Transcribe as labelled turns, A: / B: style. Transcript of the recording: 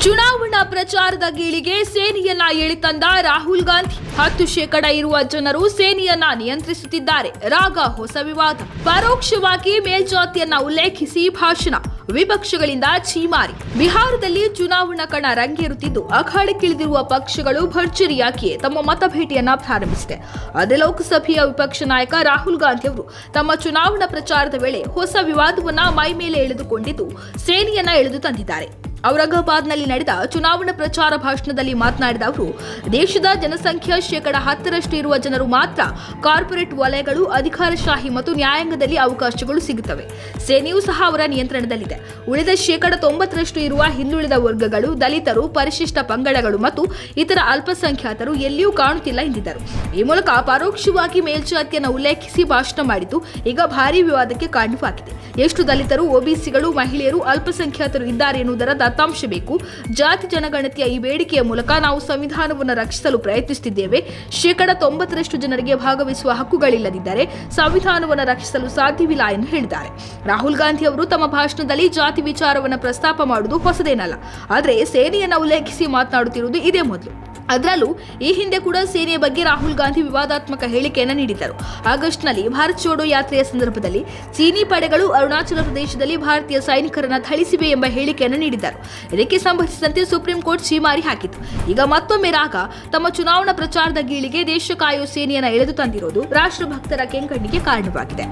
A: ಚುನಾವಣಾ ಪ್ರಚಾರದ ಗೀಳಿಗೆ ಸೇನೆಯನ್ನ ಎಳಿತಂದ ರಾಹುಲ್ ಗಾಂಧಿ. ಹತ್ತು ಶೇಕಡ ಇರುವ ಜನರು ಸೇನೆಯನ್ನ ನಿಯಂತ್ರಿಸುತ್ತಿದ್ದಾರೆ. ರಾಗ ಹೊಸ ವಿವಾದ. ಪರೋಕ್ಷವಾಗಿ ಮೇಲ್ಜಾತಿಯನ್ನ ಉಲ್ಲೇಖಿಸಿ ಭಾಷಣ. ವಿಪಕ್ಷಗಳಿಂದ ಛೀಮಾರಿ. ಬಿಹಾರದಲ್ಲಿ ಚುನಾವಣಾ ಕಣ ರಂಗೇರುತ್ತಿದ್ದು ಅಖಾಡಕ್ಕಿಳಿದಿರುವ ಪಕ್ಷಗಳು ಭರ್ಜರಿಯಾಗಿಯೇ ತಮ್ಮ ಮತಭೇಟಿಯನ್ನ ಪ್ರಾರಂಭಿಸಿದೆ. ಅದೇ ಲೋಕಸಭೆಯ ವಿಪಕ್ಷ ನಾಯಕ ರಾಹುಲ್ ಗಾಂಧಿ ಅವರು ತಮ್ಮ ಚುನಾವಣಾ ಪ್ರಚಾರದ ವೇಳೆ ಹೊಸ ವಿವಾದವನ್ನ ಮೈ ಮೇಲೆ ಎಳೆದುಕೊಂಡಿದ್ದು, ಸೇನೆಯನ್ನ ಎಳೆದು ತಂದಿದ್ದಾರೆ. ಔರಂಗಾಬಾದ್ನಲ್ಲಿ ನಡೆದ ಚುನಾವಣಾ ಪ್ರಚಾರ ಭಾಷಣದಲ್ಲಿ ಮಾತನಾಡಿದ ಅವರು, ದೇಶದ ಜನಸಂಖ್ಯಾ ಶೇಕಡ ಹತ್ತರಷ್ಟು ಇರುವ ಜನರು ಮಾತ್ರ ಕಾರ್ಪೊರೇಟ್ ವಲಯಗಳು, ಅಧಿಕಾರಶಾಹಿ ಮತ್ತು ನ್ಯಾಯಾಂಗದಲ್ಲಿ ಅವಕಾಶಗಳು ಸಿಗುತ್ತವೆ. ಸೇನೆಯೂ ಸಹ ಅವರ ನಿಯಂತ್ರಣದಲ್ಲಿದೆ. ಉಳಿದ ಶೇಕಡ ತೊಂಬತ್ತರಷ್ಟು ಇರುವ ಹಿಂದುಳಿದ ವರ್ಗಗಳು, ದಲಿತರು, ಪರಿಶಿಷ್ಟ ಪಂಗಡಗಳು ಮತ್ತು ಇತರ ಅಲ್ಪಸಂಖ್ಯಾತರು ಎಲ್ಲಿಯೂ ಕಾಣುತ್ತಿಲ್ಲ ಎಂದಿದ್ದರು. ಈ ಮೂಲಕ ಪರೋಕ್ಷವಾಗಿ ಮೇಲ್ಜಾತಿಯನ್ನು ಉಲ್ಲೇಖಿಸಿ ಭಾಷಣ ಮಾಡಿದ್ದು, ಈಗ ಭಾರೀ ವಿವಾದಕ್ಕೆ ಕಾರಣವಾಗಿದೆ ಎಷ್ಟು ದಲಿತರು ಒಬಿಸಿಗಳು ಮಹಿಳೆಯರು, ಅಲ್ಪಸಂಖ್ಯಾತರು ಇದ್ದಾರೆ ಎನ್ನುವುದರ ದತ್ತಾಂಶ ಬೇಕು ಜಾತಿ ಜನಗಣತಿಯ ಈ ಬೇಡಿಕೆಯ ಮೂಲಕ ನಾವು ಸಂವಿಧಾನವನ್ನು ರಕ್ಷಿಸಲು ಪ್ರಯತ್ನಿಸುತ್ತಿದ್ದೇವೆ. ಶೇಕಡ ತೊಂಬತ್ತರಷ್ಟು ಜನರಿಗೆ ಭಾಗವಹಿಸುವ ಹಕ್ಕುಗಳಿಲ್ಲದಿದ್ದರೆ ಸಂವಿಧಾನವನ್ನು ರಕ್ಷಿಸಲು ಸಾಧ್ಯವಿಲ್ಲ ಎಂದು ಹೇಳಿದ್ದಾರೆ. ರಾಹುಲ್ ಗಾಂಧಿ ಅವರು ತಮ್ಮ ಭಾಷಣದಲ್ಲಿ ಜಾತಿ ವಿಚಾರವನ್ನು ಪ್ರಸ್ತಾಪ ಮಾಡುವುದು ಹೊಸದೇನಲ್ಲ. ಆದರೆ ಸೇನೆಯನ್ನು ಉಲ್ಲೇಖಿಸಿ ಮಾತನಾಡುತ್ತಿರುವುದು ಇದೇ ಮೊದಲು. ಅದರಲ್ಲೂ ಈ ಹಿಂದೆ ಕೂಡ ಸೇನೆಯ ಬಗ್ಗೆ ರಾಹುಲ್ ಗಾಂಧಿ ವಿವಾದಾತ್ಮಕ ಹೇಳಿಕೆಯನ್ನು ನೀಡಿದ್ದರು. ಆಗಸ್ಟ್ನಲ್ಲಿ ಭಾರತ್ ಜೋಡೋ ಯಾತ್ರೆಯ ಸಂದರ್ಭದಲ್ಲಿ ಚೀನಿ ಪಡೆಗಳು ಅರುಣಾಚಲ ಪ್ರದೇಶದಲ್ಲಿ ಭಾರತೀಯ ಸೈನಿಕರನ್ನು ಥಳಿಸಿವೆ ಎಂಬ ಹೇಳಿಕೆಯನ್ನು ನೀಡಿದ್ದರು. ಇದಕ್ಕೆ ಸಂಬಂಧಿಸಿದಂತೆ ಸುಪ್ರೀಂ ಕೋರ್ಟ್ ಛೀಮಾರಿ ಹಾಕಿತು ಈಗ ಮತ್ತೊಮ್ಮೆ ರಾಗ, ತಮ್ಮ ಚುನಾವಣಾ ಪ್ರಚಾರದ ಗೀಳಿಗೆ ದೇಶ ಕಾಯೋ ಸೇನೆಯನ್ನು ಎಳೆದು ತಂದಿರೋದು ರಾಷ್ಟ್ರಭಕ್ತರ ಕೆಂಕಣ್ಣಿಗೆ ಕಾರಣವಾಗಿದೆ.